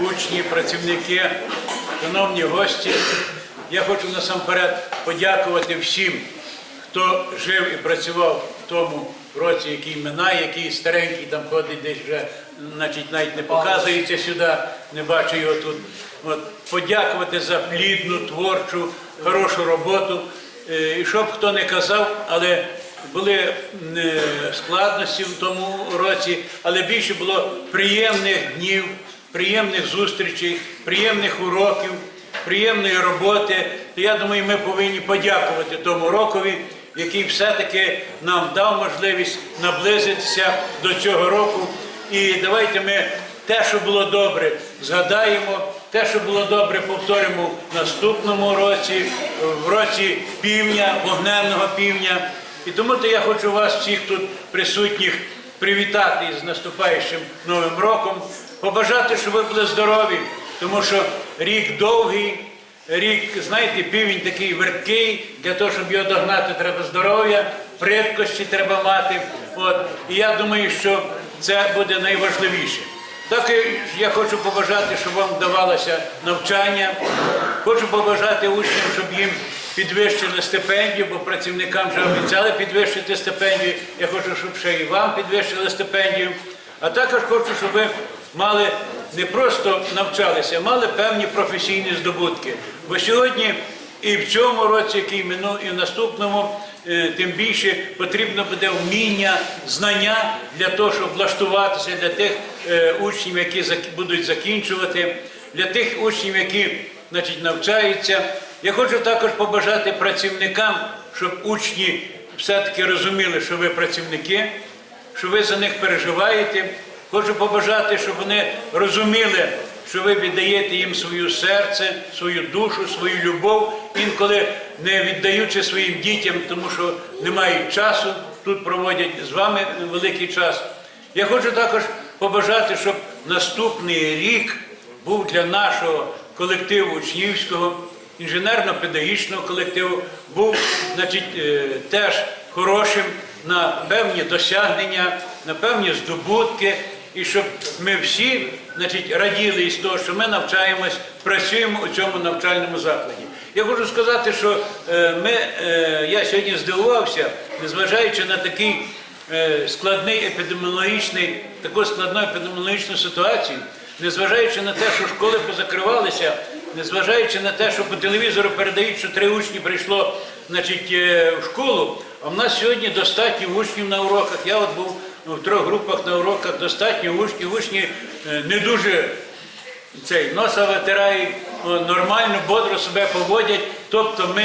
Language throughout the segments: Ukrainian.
учні, працівники, шановні гості. Я хочу насамперед подякувати всім, хто жив і працював в тому році, який минає, який старенький там ходить десь вже, значить, навіть не показується сюди, не бачу його тут. От, подякувати за плідну, творчу, хорошу роботу. Е, І щоб хто не казав, але були е, складності в тому році, але більше було приємних днів, приємних зустрічей, приємних уроків, приємної роботи. То я думаю, ми повинні подякувати тому рокові, який все-таки нам дав можливість наблизитися до цього року. І давайте ми те, що було добре, згадаємо. Те, що було добре, повторимо в наступному році, в році півня, вогненного півня. І тому то я хочу вас всіх тут присутніх привітати із наступаючим новим роком, побажати, щоб ви були здорові, тому що рік довгий, рік, знаєте, півень такий верткий, для того, щоб його догнати, треба здоров'я, предкості треба мати. От. І я думаю, що це буде найважливіше. Так і я хочу побажати, щоб вам вдавалося навчання. Хочу побажати учням, щоб їм підвищили стипендію, бо працівникам вже обіцяли підвищити стипендію. Я хочу, щоб ще і вам підвищили стипендію. А також хочу, щоб ви мали не просто навчалися, мали певні професійні здобутки. Бо сьогодні і в цьому році, який минув, і в наступному, е, тим більше потрібно буде вміння, знання для того, щоб влаштуватися для тих е, учнів, які будуть закінчувати, для тих учнів, які значить, навчаються. Я хочу також побажати працівникам, щоб учні все-таки розуміли, що ви працівники, що ви за них переживаєте. Хочу побажати, щоб вони розуміли, що ви віддаєте їм своє серце, свою душу, свою любов, інколи не віддаючи своїм дітям, тому що не мають часу, тут проводять з вами великий час. Я хочу також побажати, щоб наступний рік був для нашого колективу учнівського, інженерно-педагогічного колективу, був значить, е, теж хорошим на певні досягнення, на певні здобутки, і щоб ми всі значить, раділи із того, що ми навчаємось, працюємо у цьому навчальному закладі. Я хочу сказати, що е, ми, е, я сьогодні здивувався, незважаючи на такий е, складний епідеміологічний, таку складну епідеміологічну ситуацію, незважаючи на те, що школи позакривалися, незважаючи на те, що по телевізору передають, що три учні прийшло значить, е, в школу, а в нас сьогодні достатньо учнів на уроках. Я от був в трьох групах на уроках, достатньо учнів, учні е, не дуже цей носа витирають, нормально, бодро себе поводять. Тобто ми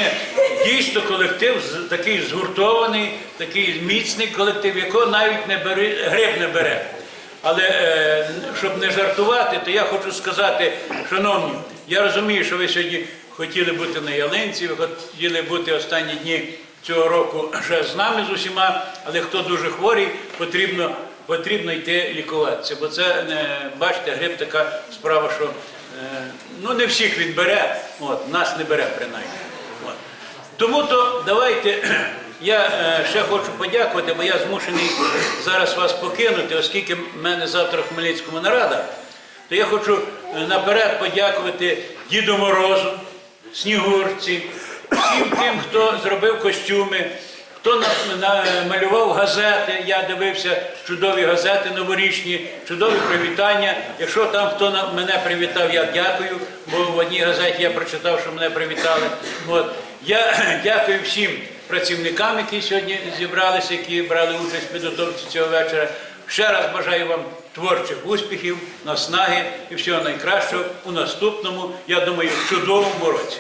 дійсно колектив такий згуртований, такий міцний колектив, якого навіть не бери, гриб не бере. Але е, щоб не жартувати, то я хочу сказати, шановні, я розумію, що ви сьогодні хотіли бути на ялинці, хотіли бути останні дні цього року ще з нами з усіма, але хто дуже хворий, потрібно, потрібно йти лікуватися. Бо це, е, бачите, грип така справа, що е, ну, не всіх він бере, от, нас не бере принаймні. Тому то давайте, я е, ще хочу подякувати, бо я змушений зараз вас покинути, оскільки в мене завтра в Хмельницькому нарада, то я хочу наперед подякувати Діду Морозу, Снігурці, всім тим, хто зробив костюми, хто на- на- малював газети, я дивився чудові газети новорічні, чудові привітання. Якщо там хто мене привітав, я дякую, бо в одній газеті я прочитав, що мене привітали. От. Я дякую всім працівникам, які сьогодні зібралися, які брали участь в підготовці цього вечора. Ще раз бажаю вам творчих успіхів, наснаги і всього найкращого у наступному, я думаю, чудовому році.